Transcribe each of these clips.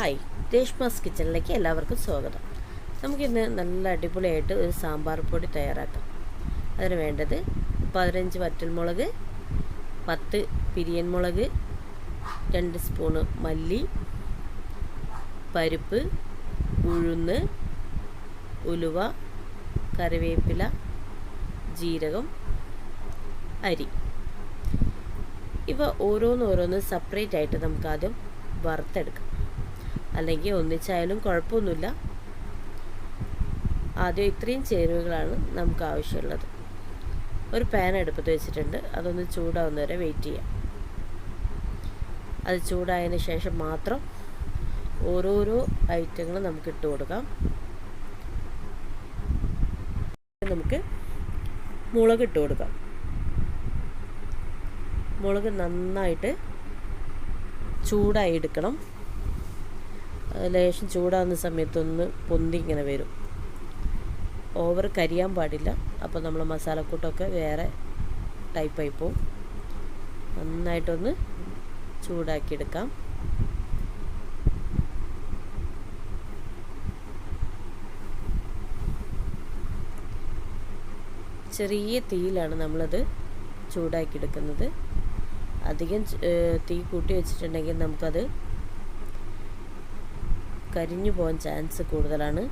Hi Reshma's കിച്ചണിലേക്ക് എല്ലാവർക്കും സ്വാഗതം. നമുക്കിന്ന് നല്ല അടിപൊളിയായിട്ട് ഒരു സാമ്പാർ പൊടി തയ്യാറാക്കാം. അതിന് വേണ്ടത് പതിനഞ്ച് വറ്റൽമുളക് പത്ത് പിരിയൻ മുളക് രണ്ട് സ്പൂണ് മല്ലി പരിപ്പ് ഉഴുന്ന് ഉലുവ കറിവേപ്പില ജീരകം അരി. ഇവ ഓരോന്നോരോന്ന് സെപ്പറേറ്റ് ആയിട്ട് നമുക്കാദ്യം വറുത്തെടുക്കാം. അല്ലെങ്കിൽ ഒന്നിച്ചായാലും കുഴപ്പമൊന്നുമില്ല. ആദ്യം ഇത്രയും ചേരുവകളാണ് നമുക്ക് ആവശ്യമുള്ളത്. ഒരു പാൻ അടുപ്പത്ത് വെച്ചിട്ടുണ്ട്. അതൊന്ന് ചൂടാവുന്നവരെ വെയിറ്റ് ചെയ്യാം. അത് ചൂടായതിന് ശേഷം മാത്രം ഓരോരോ ഐറ്റങ്ങൾ നമുക്ക് ഇട്ട് കൊടുക്കാം. നമുക്ക് മുളക് ഇട്ട് കൊടുക്കാം. മുളക് നന്നായിട്ട് ചൂടായി എടുക്കണം. ലേശം ചൂടാകുന്ന സമയത്തൊന്ന് പൊന്തി ഇങ്ങനെ വരും. ഓവർ കരിയാൻ പാടില്ല. അപ്പോൾ നമ്മൾ മസാലക്കൂട്ടൊക്കെ വേറെ ടൈപ്പായി പോവും. നന്നായിട്ടൊന്ന് ചൂടാക്കിയെടുക്കാം. ചെറിയ തീയിലാണ് നമ്മളത് ചൂടാക്കിയെടുക്കുന്നത്. അധികം തീ കൂട്ടി വെച്ചിട്ടുണ്ടെങ്കിൽ നമുക്കത് കരിഞ്ഞു പോകാൻ ചാൻസ് കൂടുതലാണ്.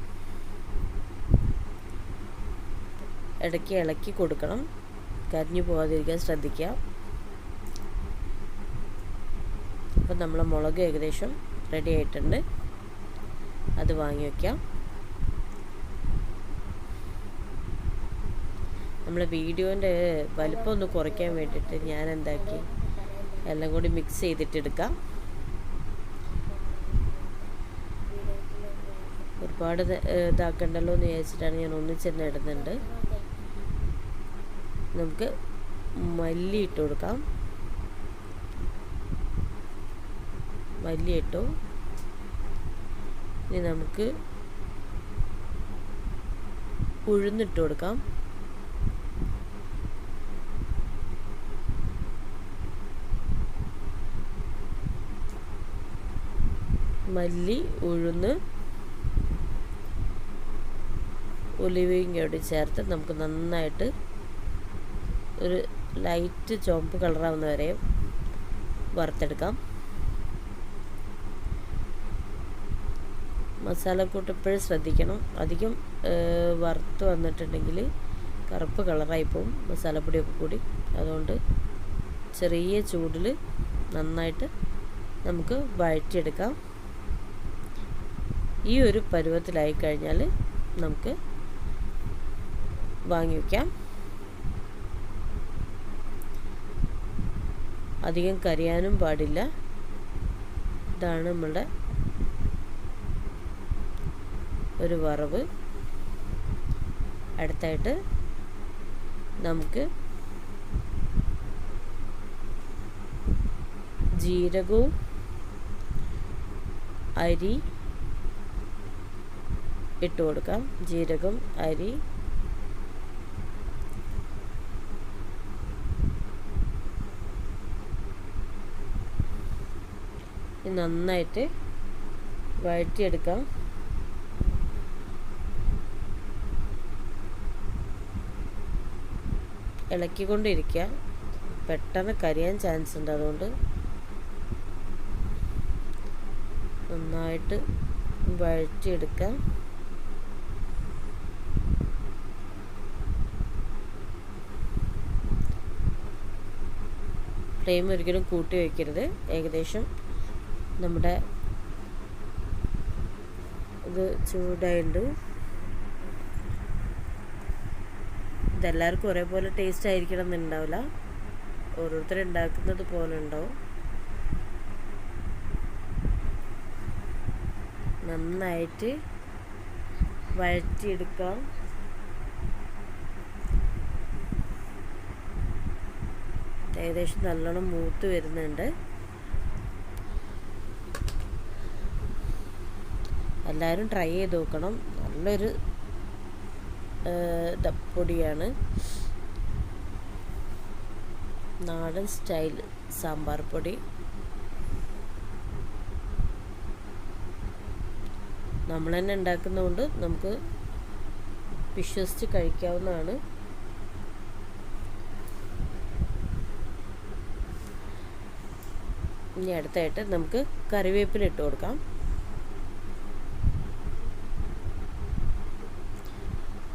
ഇടയ്ക്ക് ഇളക്കി കൊടുക്കണം. കരിഞ്ഞു പോകാതിരിക്കാൻ ശ്രദ്ധിക്കുക. അപ്പം നമ്മളെ മുളക് ഏകദേശം റെഡി ആയിട്ടുണ്ട്. അത് വാങ്ങി വയ്ക്കാം. നമ്മൾ വീഡിയോന്റെ വലിപ്പം ഒന്ന് കുറയ്ക്കാൻ വേണ്ടിയിട്ട് ഞാൻ എന്താക്കി എല്ലാം കൂടി മിക്സ് ചെയ്തിട്ടെടുക്കാം ഒരുപാട് ഇതാക്കണ്ടല്ലോ എന്ന് വിചാരിച്ചിട്ടാണ് ഞാൻ ഒന്നിച്ചെന്നെ ഇടുന്നുണ്ട്. നമുക്ക് മല്ലി ഇട്ട് കൊടുക്കാം. മല്ലി ഇട്ടു. ഇനി നമുക്ക് ഉഴുന്നിട്ട് കൊടുക്കാം. മല്ലി ഉഴുന്ന് ഒലിവയും കൂടി ചേർത്ത് നമുക്ക് നന്നായിട്ട് ഒരു ലൈറ്റ് ചുവപ്പ് കളറാവുന്ന വരെ വറുത്തെടുക്കാം. മസാലക്കൂട്ട് എപ്പോഴും ശ്രദ്ധിക്കണം. അധികം വറുത്ത് വന്നിട്ടുണ്ടെങ്കിൽ കറുപ്പ് കളറായി പോവും മസാലപ്പൊടിയൊക്കെ കൂടി. അതുകൊണ്ട് ചെറിയ ചൂടിൽ നന്നായിട്ട് നമുക്ക് വഴറ്റിയെടുക്കാം. ഈ ഒരു പരുവത്തിലായി കഴിഞ്ഞാൽ നമുക്ക് വാങ്ങി വയ്ക്കാം അധികം കരിയാനും പാടില്ല. ഇതാണ് നമ്മളുടെ ഒരു വറവ്. അടുത്തായിട്ട് നമുക്ക് ജീരകവും അരി ഇട്ട് കൊടുക്കാം. ജീരകം അരി നന്നായിട്ട് വഴറ്റിയെടുക്കാം. ഇളക്കിക്കൊണ്ടിരിക്കുക. പെട്ടെന്ന് കരിയാൻ ചാൻസ് ഉണ്ട് അതുകൊണ്ട്. നന്നായിട്ട് വഴറ്റിയെടുക്കാം. ഫ്ലെയിം ഒരിക്കലും കൂട്ടി വയ്ക്കരുത് ഏകദേശം നമ്മുടെ ഇത് ചൂടായിട്ടുണ്ട്. ഇതെല്ലാവർക്കും ഒരേപോലെ ടേസ്റ്റ് ആയിരിക്കണം എന്നുണ്ടാവില്ല. ഓരോരുത്തർ ഉണ്ടാക്കുന്നത് പോലെ ഉണ്ടാവും. നന്നായിട്ട് വഴറ്റിയെടുക്കാം. ഏകദേശം നല്ലോണം മൂത്ത് വരുന്നുണ്ട്. എല്ലാവരും ട്രൈ ചെയ്ത് നോക്കണം. നല്ലൊരു പൊടിയാണ്. നാടൻ സ്റ്റൈൽ സാമ്പാർ പൊടി. നമ്മൾ തന്നെ ഉണ്ടാക്കുന്നതുകൊണ്ട് നമുക്ക് വിശ്വസിച്ച് കഴിക്കാവുന്നതാണ്. ഇനി അടുത്തായിട്ട് നമുക്ക് കറിവേപ്പില ഇട്ട് കൊടുക്കാം.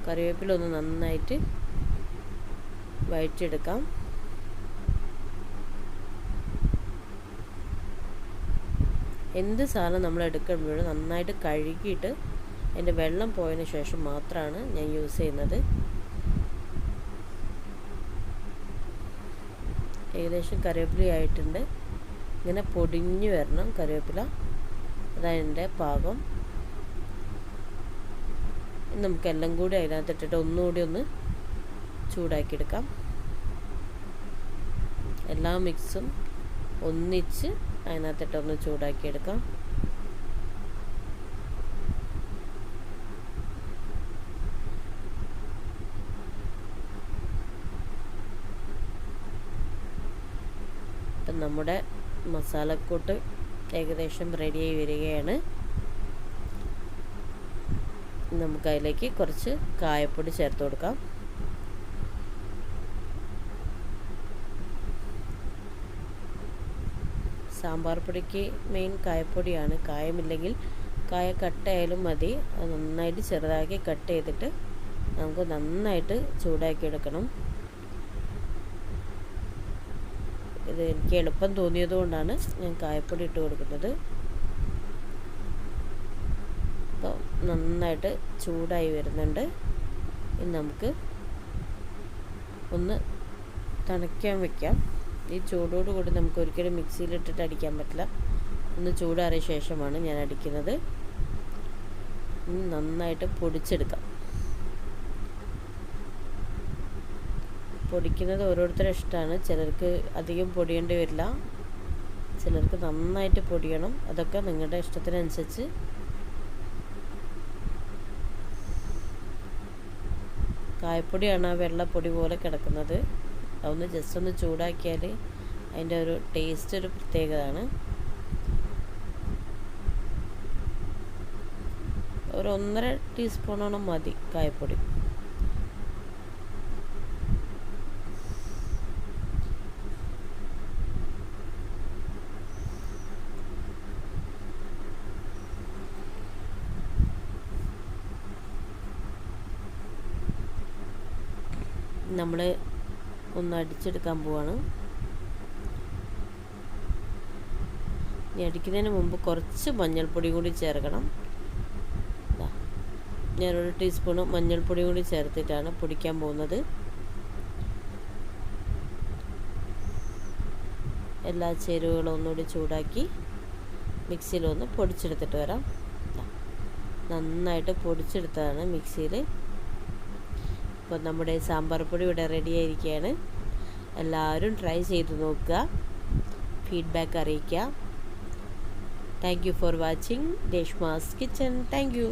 കറിവേപ്പില ഒന്ന് നന്നായിട്ട് വഴറ്റിയെടുക്കാം. എന്ത് സാധനം നമ്മൾ എടുക്കുമ്പോഴും നന്നായിട്ട് കഴുകിയിട്ട് അതിന്റെ വെള്ളം പോയതിന് ശേഷം മാത്രമാണ് ഞാൻ യൂസ് ചെയ്യുന്നത്. ഏകദേശം കറിവേപ്പില ആയിട്ടുണ്ട്. ഇങ്ങനെ പൊടിഞ്ഞു വരണം കറിവേപ്പില. അതാണ് എന്റെ പാകം. നമുക്കെല്ലാം കൂടി അതിനകത്തിട്ടിട്ട് ഒന്നുകൂടി ഒന്ന് ചൂടാക്കിയെടുക്കാം. എല്ലാ മിക്സും ഒന്നിച്ച് അതിനകത്തിട്ട് ഒന്ന് ചൂടാക്കിയെടുക്കാം. നമ്മുടെ മസാലക്കൂട്ട് ഏകദേശം റെഡിയായി വരികയാണ്. നമുക്ക് അതിലേക്ക് കുറച്ച് കായപ്പൊടി ചേർത്ത് കൊടുക്കാം. സാമ്പാർ പൊടിക്ക് മെയിൻ കായപ്പൊടിയാണ്. കായമില്ലെങ്കിൽ കായ കട്ടയായാലും മതി. അത് നന്നായിട്ട് ചെറുതാക്കി കട്ട് ചെയ്തിട്ട് നമുക്ക് നന്നായിട്ട് ചൂടാക്കി എടുക്കണം. ഇത് എനിക്ക് എളുപ്പം തോന്നിയത് കൊണ്ടാണ് ഞാൻ കായപ്പൊടി ഇട്ട് കൊടുക്കുന്നത് അപ്പോൾ നന്നായിട്ട് ചൂടായി വരുന്നുണ്ട്. ഇനി നമുക്ക് ഒന്ന് തണുക്കാൻ വെക്കാം. ഈ ചൂടോട് കൂടി നമുക്ക് ഒരിക്കലും മിക്സിയിലിട്ടിട്ട് അടിക്കാൻ പറ്റില്ല. ഒന്ന് ചൂടാറിയ ശേഷമാണ് ഞാൻ അടിക്കുന്നത്. നന്നായിട്ട് പൊടിച്ചെടുക്കാം. പൊടിക്കുന്നത് ഓരോരുത്തരുടെ ഇഷ്ടമാണ്. ചിലർക്ക് അധികം പൊടിയേണ്ടി വരില്ല. ചിലർക്ക് നന്നായിട്ട് പൊടിയണം. അതൊക്കെ നിങ്ങളുടെ ഇഷ്ടത്തിനനുസരിച്ച് കായപ്പൊടിയാണ് ആ വെള്ളപ്പൊടി പോലെ കിടക്കുന്നത്. അതൊന്ന് ജസ്റ്റ് ഒന്ന് ചൂടാക്കിയാൽ അതിന്റെ ഒരു ടേസ്റ്റ് ഒരു പ്രത്യേകതയാണ് ഒരു ഒന്നര ടീസ്പൂണോളം മതി കായപ്പൊടി. നമ്മൾ ഒന്ന് അടിച്ചെടുക്കാൻ പോവാണ്. ഇനി അടിക്കുന്നതിന് മുമ്പ് കുറച്ച് മഞ്ഞൾപ്പൊടി കൂടി ചേർക്കണം. ഞാനൊരു ടീസ്പൂൺ മഞ്ഞൾപ്പൊടി കൂടി ചേർത്തിട്ടാണ് പൊടിക്കാൻ പോകുന്നത്. എല്ലാ ചേരുവകളും ഒന്നുകൂടി ചൂടാക്കി മിക്സിയിൽ ഒന്ന് പൊടിച്ചെടുത്തിട്ട് വരാം. നന്നായിട്ട് പൊടിച്ചെടുത്തതാണ് മിക്സിയിൽ അപ്പോൾ നമ്മുടെ സാമ്പാർ പൊടി ഇവിടെ റെഡി ആയിരിക്കുകയാണ് എല്ലാവരും ട്രൈ ചെയ്ത് നോക്കുക. ഫീഡ്ബാക്ക് അറിയിക്കുക. Thank you for watching Deshmas kitchen thank you